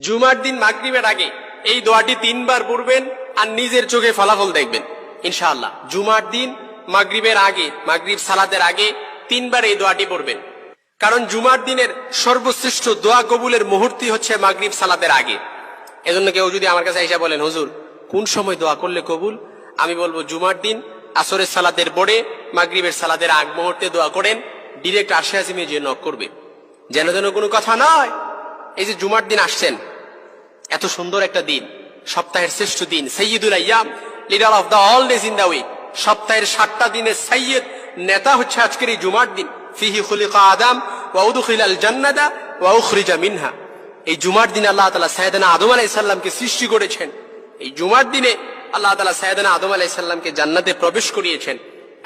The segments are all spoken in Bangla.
জুমার দিন মাগরিবের আগে এই দোয়াটি তিনবার পড়বেন আর নিজের চোখে ফলাফল দেখবেন। ইনশাআল্লাহ, জুমার দিন, মাগরিবের আগে, মাগরিব সালাদের আগে তিনবার এই দোয়াটি পড়বেন। কারণ জুমার দিনের সর্বশ্রেষ্ঠ দোয়া কবুলের মুহূর্তই হচ্ছে মাগরিব সালাদের আগে। এজন্য কেউ যদি আমার কাছে এসে বলেন, হুজুর, কোন সময় দোয়া করলে কবুল? আমি বলব, জুমার দিন, আসরের সালাদের পরে মাগরিবের সালাদের আগ মুহূর্তে দোয়া করেন ডিরেক্ট আশে আসিমে যে নক করবে। যেন যেন কোনো কথা নয়, এই যে জুমার দিন আসছেন এত সুন্দর একটা দিন। সপ্তাহের শ্রেষ্ঠ দিন সৈয়দুল আয়াম leader of the all days in the week সপ্তাহের সাতটা দিনের সৈয়দ নেতা হচ্ছে আজকের এই জুমার দিন। ফিহি খুলিকা আদাম ওয়াউদুখিল আল জান্নাদা ওয়াউখরিজা মিনহা। এই জুমার দিনে আল্লাহ তাআলা সাইয়েদনা আদম আলাইহিস সালামকে সৃষ্টি করেছেন। এই জুমার দিনে আল্লাহ তাআলা সাইয়েদনা আদম আলাইহিস সালামকে জান্নাতে প্রবেশ করিয়েছেন।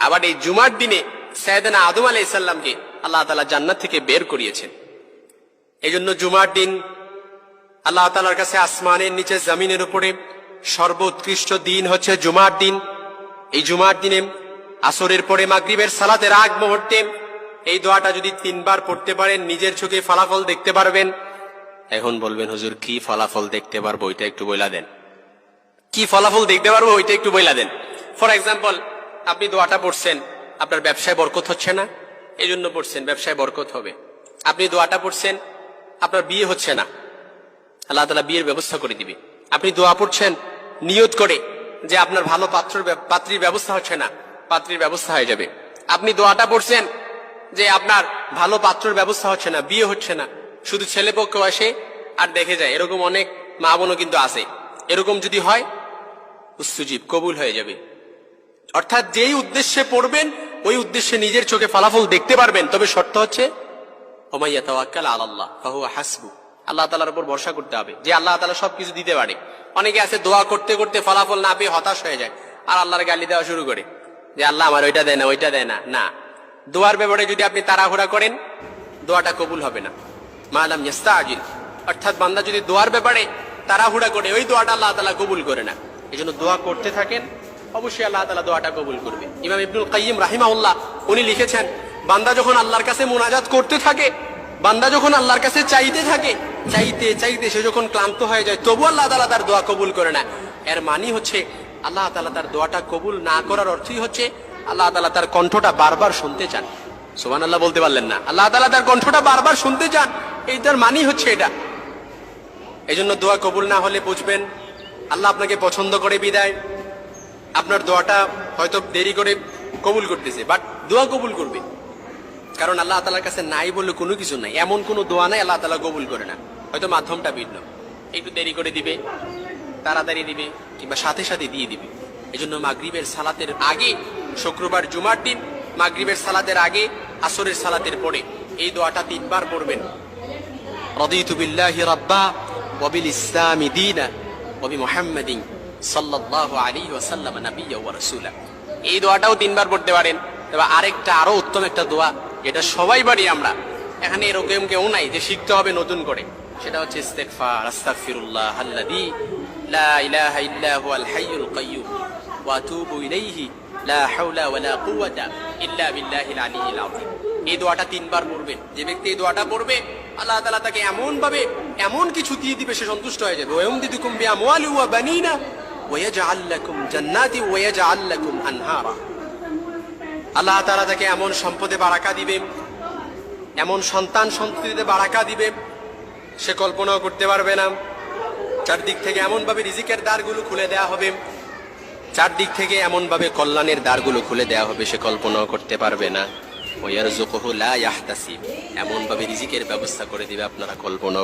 আবার এই জুমার দিনে সাইয়েদনা আদম আলাইহিস সালামকে আল্লাহ তাআলা জান্নাত থেকে বের করিয়েছেন। এই জন্য জুমার দিন আল্লাহ তালার কাছে আসমানের নিচে জমিনের উপরে সর্বোৎকৃষ্ট দিন হচ্ছে জুমার দিন। এই জুমার দিনে আসরের পরে মাগরিবের সালাতের আগ মুহূর্তে এই দোয়াটা যদি তিনবার পড়তে পারেন, নিজের চোখে ফলাফল দেখতে পারবেন। এখন বলবেন, হুজুর, কি ফলাফল দেখতে পারব ওইটা একটু বইলা দেন। কি ফলাফল দেখতে পারব ওইটা একটু বইলা দেন। ফর এক্সাম্পল আপনি দোয়াটা পড়ছেন, আপনার ব্যবসায় বরকত হচ্ছে না এই জন্য পড়ছেন, ব্যবসায় বরকত হবে। আপনি দোয়াটা পড়ছেন, আপনার বিয়ে হচ্ছে না। আল্লাহ তালা বিয়ের ব্যবস্থা করে দিবে। আপনি দোয়া পড়ছেন, নিয়ত করে যে আপনার ভালো পাত্র পাত্রীর ব্যবস্থা হচ্ছে না, পাত্রীর ব্যবস্থা হয়ে যাবে। আপনি দোয়াটা পড়ছেন যে আপনার ভালো পাত্রের ব্যবস্থা হচ্ছে না, বিয়ে হচ্ছে না। শুধু ছেলে পক্ষ আসে আর দেখে যায়। এরকম অনেক মা বোনও কিন্তু আসে এরকম যদি হয় উস্তুজীব কবুল হয়ে যাবে। অর্থাৎ যেই উদ্দেশ্যে পড়বেন, ওই উদ্দেশ্যে নিজের চোখে ফলাফল দেখতে পারবেন। তবে শর্ত হচ্ছে, ওমাইয়া তাওয়াক্কাল আল্লাহ ফাহুয়া হাসবু। আল্লাহ তালার উপর ভরসা করতে হবে যে আল্লাহ তালা সবকিছু দিতে পারে। অনেকে আছে দোয়া করতে করতে ফলাফল না পেয়ে হতাশ হয়ে যায় আর আল্লাহর গালি দেওয়া শুরু করে যে আল্লাহ আমার ওইটা দেয় না, ওইটা দেয় না। না, দোয়ার ব্যাপারে যদি আপনি তাড়াহুড়া করেন, দোয়াটা কবুল হবে না। মালাম ইয়াস্তা আজিল অর্থাৎ বান্দা যদি দোয়ার ব্যাপারে তাড়াহুড়া করে, ওই দোয়াটা আল্লাহ তালা কবুল করে না। এই জন্য দোয়া করতে থাকেন, অবশ্যই আল্লাহ তালা দোয়াটা কবুল করবে। ইমাম ইবনুল কাইম রাহিমাউল্লাহ উনি লিখেছেন, বান্দা যখন আল্লাহর কাছে মোনাজাত করতে থাকে, বান্দা যখন আল্লাহর কাছে চাইতে থাকে চাইতে চাইতে সে যখন ক্লান্ত হয়ে যায় তবু আল্লাহ তালা তার দোয়া কবুল করে না এর মানি হচ্ছে, আল্লাহ তালা তার দোয়াটা কবুল না করার অর্থই হচ্ছে, আল্লাহ তালা তার কণ্ঠটা বারবার শুনতে চান। সোমান আল্লাহ বলতে পারলেন না। আল্লাহ তালা তার কণ্ঠটা বারবার শুনতে চান। এইটার মানি হচ্ছে এটা। এই জন্য দোয়া কবুল না হলে বুঝবেন, আল্লাহ আপনাকে পছন্দ করে বিদায়। আপনার দোয়াটা হয়তো দেরি করে কবুল করতেছে বাট দোয়া কবুল করবে। কারণ আল্লাহ তালার কাছে নাই বলে কোনো কিছু নাই এমন কোনো দোয়া নাই আল্লাহ তালা কবুল করে না হয়তো মাধ্যমটা ভিন্ন একটু দেরি করে দিবে তাড়াতাড়ি দিবে কিংবা সাথে সাথে দিয়ে দিবে এই জন্য মাগরীবের সালাতের আগে শুক্রবার জুমার দিন মাগরীবের সালাতের আগে আসরের সালাতের পরে এই দোয়াটা তিনবার পড়বেন رضيت بالله ربا وبالإسلام دينا وبمحمد صلى الله عليه وسلم نبيا ورسولا এই দোয়াটাও তিনবার পড়তে পারেন তবে আরেকটা আরো উত্তম একটা দোয়া যেটা সবাই পারি আমরা। এখানে এরকম কেউ নাই যে শিখতে হবে নতুন করে। সেটা হচ্ছে ইস্তেগফার, আস্তাগফিরুল্লাহ আল্লাযী লা ইলাহা ইল্লা হুয়াল হাইয়ুল কাইয়্যুম ওয়া আতুবু ইলাইহি, লা হাওলা ওয়ালা কুওয়াতা ইল্লা বিল্লাহিল আলিয়্যিল আযীম। এই দোয়াটা তিনবার পড়বেন যে ব্যক্তি এই দোয়াটা পড়বে, আল্লাহ তাআলা তাকে এমন ভাবে এমন কিছু দিয়ে দিবে, সে সন্তুষ্ট হয়ে যাবে। ওয়ায়ুমদিদুকুম বিআমওয়ালি ওয়া বানিনা ওয়ায়াজআল লাকুম জান্নাতি ওয়ায়াজআল লাকুম আনহারা। আল্লাহ তাআলা তাকে এমন সম্পদে বারাকা দিবে, এমন সন্তান সন্ততিতে বারাকা দিবে, সে কল্পনাও করতে পারবে না। চারদিক থেকে এমনভাবে রিজিকের দ্বারগুলো খুলে দেয়া হবে, চারদিক থেকে এমনভাবে কল্যাণের দ্বারগুলো খুলে দেয়া হবে, সে কল্পনাও করতে পারবে না। ওয়ারজুকুহু লা ইয়াহতাসিব এমন ভাবে রিজিকের ব্যবস্থা করে দিবে, আপনারা কল্পনাও